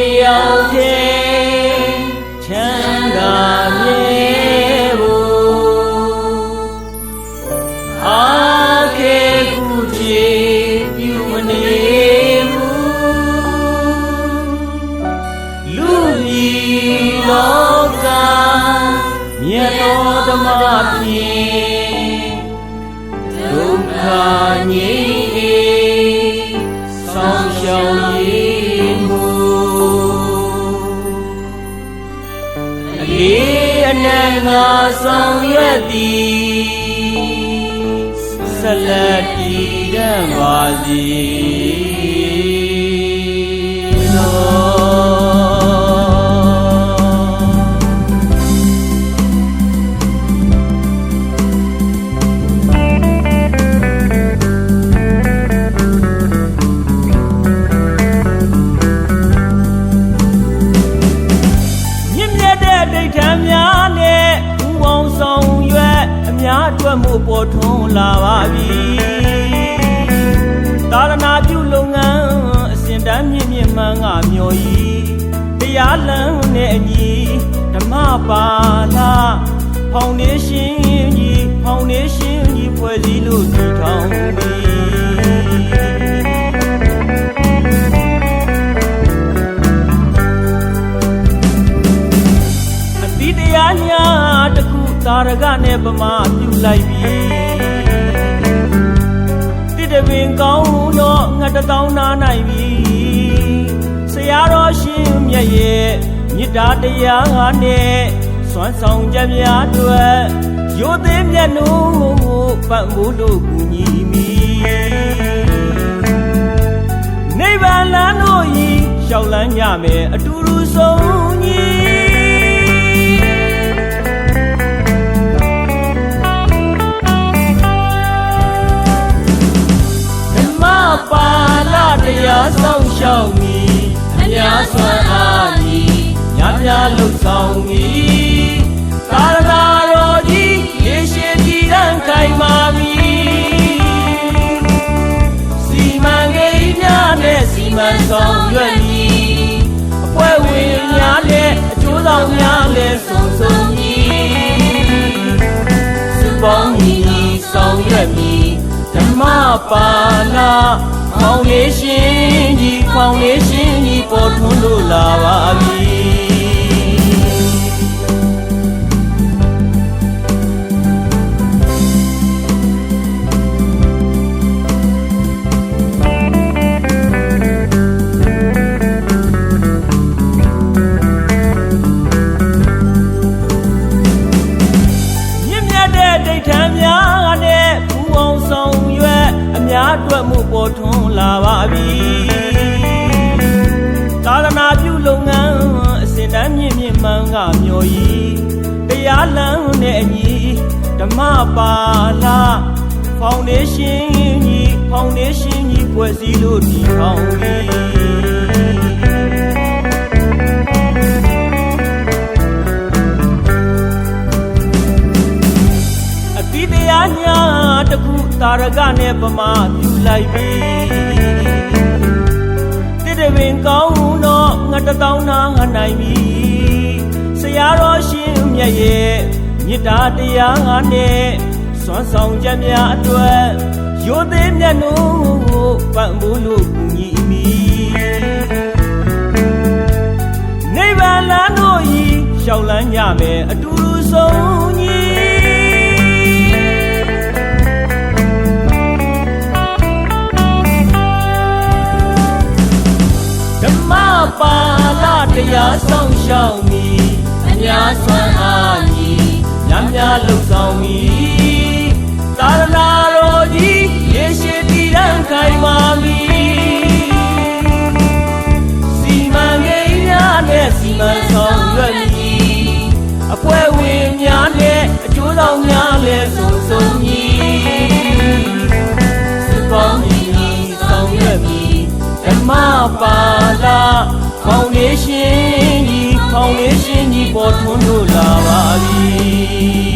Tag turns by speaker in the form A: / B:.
A: တယောက်တည်းချမ်းသာမြဲဖို့အာခေကူကြည်ပြုမနေဘူးလူဤလောကမြတ်တော်ဓမ္မဖြင့်ဒုက္ခငြိမ်းဆောင်ရှောင်ရေး နက်ငါဆောင်ရွက်သည်ဆက်လက်တည်တံ့ပါစေလော များအတွက်မှုပေါ်ထွန်းလာပါပြီသာသနာပြုလုပ်ငန်းအစဉ်တန်းမြင့်မြင့်မှန်ကမျော်ရည်တရားလမ်းနဲ့အညီဓမ္မပါလာဖောင်ဒေးရှင်းကြီးဖောင်ဒေးရှင်းကြီးဖွဲ့စည်းလို့တည်ထောင်ပြီ ရကနဲ့ပမာပြုလိုက်ပြီတိတပင်ကောင်းတော့ငါတစ်တောင်းနာနိုင်ပြီဆရာတော်ရှင်မြတ်ရဲ့မေတ္တာတရားငါနဲ့စွမ်းဆောင်ကြများအတွက်ရိုသေမြတ်နိုးကိုပတ်မိုးလို့ကူညီမိနိဗ္ဗာန်လမ်းတို့ဤရှောက်လန်းကြမယ်အတူတူဆုံး ဠတရားဆောင်ရှောက်မီအများစွမ်းအားမီညများလှုပ်ဆောင်မီသာရဏတော်ကြီးရေရှိတည်တံ့ခိုင်မာမီစီမံကိန်းများနဲ့စီမံဆောင်ရွက် ပါဠဖောင်ဒေးရှင်းကြီးဖောင်ဒေးရှင်းကြီးပေါ်ထွန်းလို့လာပါပြီ အစဉ်တန်းမြင့်မြင့်မှန်ကမျော်ရည်တရားလမ်းနဲ့အညီဓမ္မပါဠဖောင်ဒေးရှင်းကြီးဖောင်ဒေးရှင်းကြီးဖွဲ့စည်းလို့တည်ထောင်ပြီအတိတရားညာတစ်ခုတာရကနဲ့ပမာပြုလိုက်ပြီတိတ ပင်ကောင်းတော့ငါတစ်တောင်းနာငါနိုင်ပြီဆရာတော်ရှင်မြတ်ရဲ့မေတ္တာတရားငါနဲ့စွမ်းဆောင်ချက်များအတွက်ရိုသေမြတ်နိုးကိုပံ့ပိုးလို့ကူညီမိနိဗ္ဗာန်လမ်းတို့ဤရှောက်လန်းကြမယ်အတူတူဆုံးညီ ဆောင်ရှောက်မီအများစွမ်းအားညီညများလှုပ်ဆောင်မီသာရဏတော်ကြီးရေရှိတည်တံ့ခိုင်မာမီ ရှင်ကြီးပေါ်ထွန်းလို့လာပါပြီ